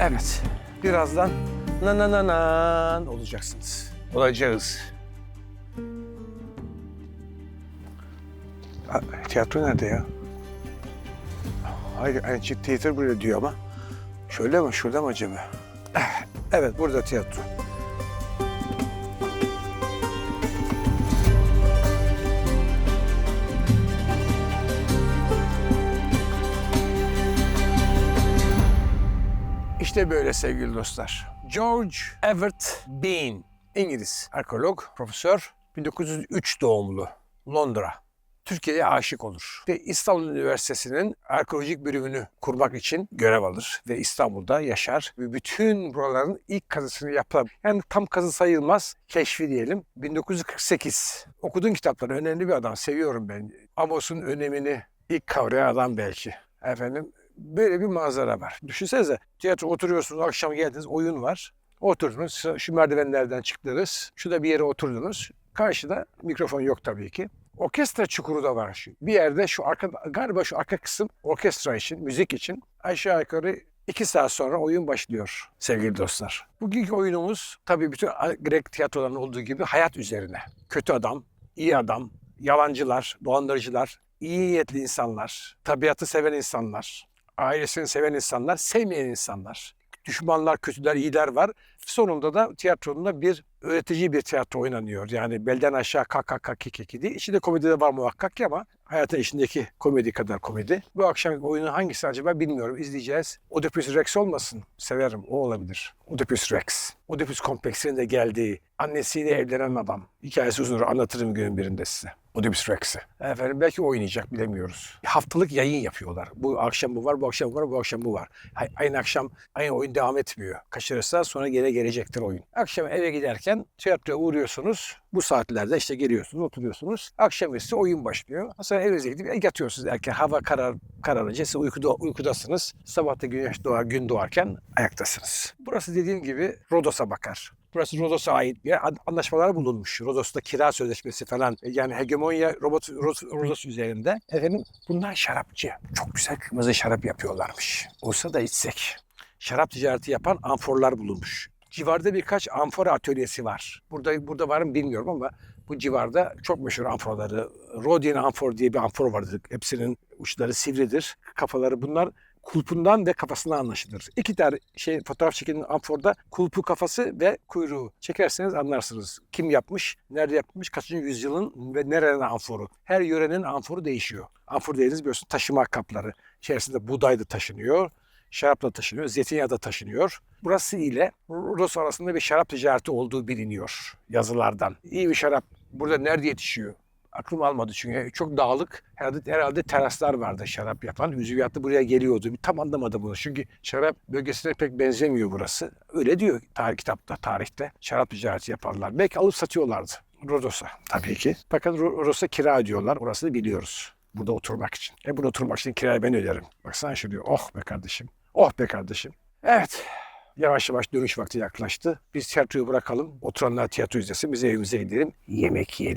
Evet. Birazdan na na na nan olacaksınız. Olacağız. Ha, Tiyatro nerede ya? Hayır, çift tiyatro burada diyor ama. Şöyle mi, şurada mı acaba? Eh, Evet, burada tiyatro. İşte böyle sevgili dostlar. George Everett Bean, İngiliz arkeolog, profesör, 1903 doğumlu, Londra. Türkiye'ye aşık olur. Ve İstanbul Üniversitesi'nin arkeolojik bölümünü kurmak için görev alır. Ve İstanbul'da yaşar. Ve bütün buraların ilk kazısını yapar. Yani tam kazı sayılmaz, keşfi diyelim. 1948. Okuduğum kitapları önemli bir adam. Seviyorum ben. Amos'un önemini ilk kavrayan adam belki. Efendim böyle bir manzara var. Düşünsenize tiyatro oturuyorsunuz, akşam geldiniz, oyun var. Oturdunuz, şu merdivenlerden çıktınız, şurada bir yere oturdunuz. Karşıda mikrofon yok tabii ki. Orkestra çukuru da var. Şu. Bir yerde şu arka, galiba şu arka kısım orkestra için, müzik için aşağı yukarı iki saat sonra oyun başlıyor sevgili dostlar. Bugünkü oyunumuz tabii bütün Grek tiyatrolarının olduğu gibi hayat üzerine. Kötü adam, iyi adam, yalancılar, dolandırıcılar, iyi niyetli insanlar, tabiatı seven insanlar, ailesini seven insanlar, sevmeyen insanlar. Düşmanlar, kötüler, iyiler var. Sonunda da tiyatronun da bir öğretici bir tiyatro oynanıyor. Yani belden aşağı kak kak kak kik kik değil. İçinde komedi de var muhakkak ki ama hayatın içindeki komedi kadar komedi. Bu akşam oyunun hangisi acaba bilmiyorum. İzleyeceğiz. Oedipus Rex olmasın. Severim. O olabilir. Oedipus Rex. Oedipus kompleksinin de geldiği, annesiyle evlenen adam. Hikayesi uzun anlatırım günün birinde size. Oedipus Rex'i. Efendim belki oynayacak bilemiyoruz. Haftalık yayın yapıyorlar. Bu akşam bu var, bu akşam bu var, bu akşam bu var. Ay- Aynı akşam aynı oyun devam etmiyor. Kaçırırsa sonra gene gelecektir oyun. Akşam eve giderken tiyatroya uğruyorsunuz. Bu saatlerde işte geliyorsunuz, oturuyorsunuz. Akşamüstü oyun başlıyor. Sonra evinize gidip yatıyorsunuz erken. Hava karar, kararınca siz uykuda, uykudasınız. Sabah da güneş doğar, gün doğarken ayaktasınız. Burası dediğim gibi Rodos'a bakar. Burası Rodos'a ait. An- Anlaşmalar bulunmuş. Rodos'ta kira sözleşmesi falan. Yani hegemonya robot, Rodos üzerinde. Efendim bunlar şarapçı. Çok güzel kırmızı şarap yapıyorlarmış. Olsa da içsek. Şarap ticareti yapan amforlar bulunmuş. Civarda birkaç amfora atölyesi var. Burada burada var mı bilmiyorum ama bu civarda çok meşhur amforları. Rodian amfor diye bir amfor vardır. Hepsinin uçları sivridir. Kafaları bunlar kulpundan ve kafasından anlaşılır. İki tane şey fotoğraf çekilen amforda kulpu kafası ve kuyruğu çekerseniz anlarsınız. Kim yapmış, nerede yapmış, kaçıncı yüzyılın ve nerenin amforu. Her yörenin amforu değişiyor. Amfor dediğiniz biliyorsun taşıma kapları. İçerisinde buğday da taşınıyor, şarap da taşınıyor, zeytinyağı da taşınıyor. Burası ile Rus arasında bir şarap ticareti olduğu biliniyor yazılardan. İyi bir şarap burada nerede yetişiyor? Aklım almadı çünkü çok dağlık. Herhalde, herhalde teraslar vardı şarap yapan. Hüzüviyatlı buraya geliyordu. Bir tam anlamadım bunu. Çünkü şarap bölgesine pek benzemiyor burası. Öyle diyor tarih kitapta, tarihte. Şarap ticareti yaparlar. Belki alıp satıyorlardı. Rodos'a tabii ki. Fakat Ro- Rodos'a kira ödüyorlar. Orasını biliyoruz. Burada oturmak için. E burada oturmak için kirayı ben öderim. Baksana şu diyor. Oh be kardeşim. Oh be kardeşim. Evet. Yavaş yavaş dönüş vakti yaklaştı. Biz tiyatroyu bırakalım. Oturanlar tiyatro izlesin. Biz evimize gidelim. Yemek yiyelim.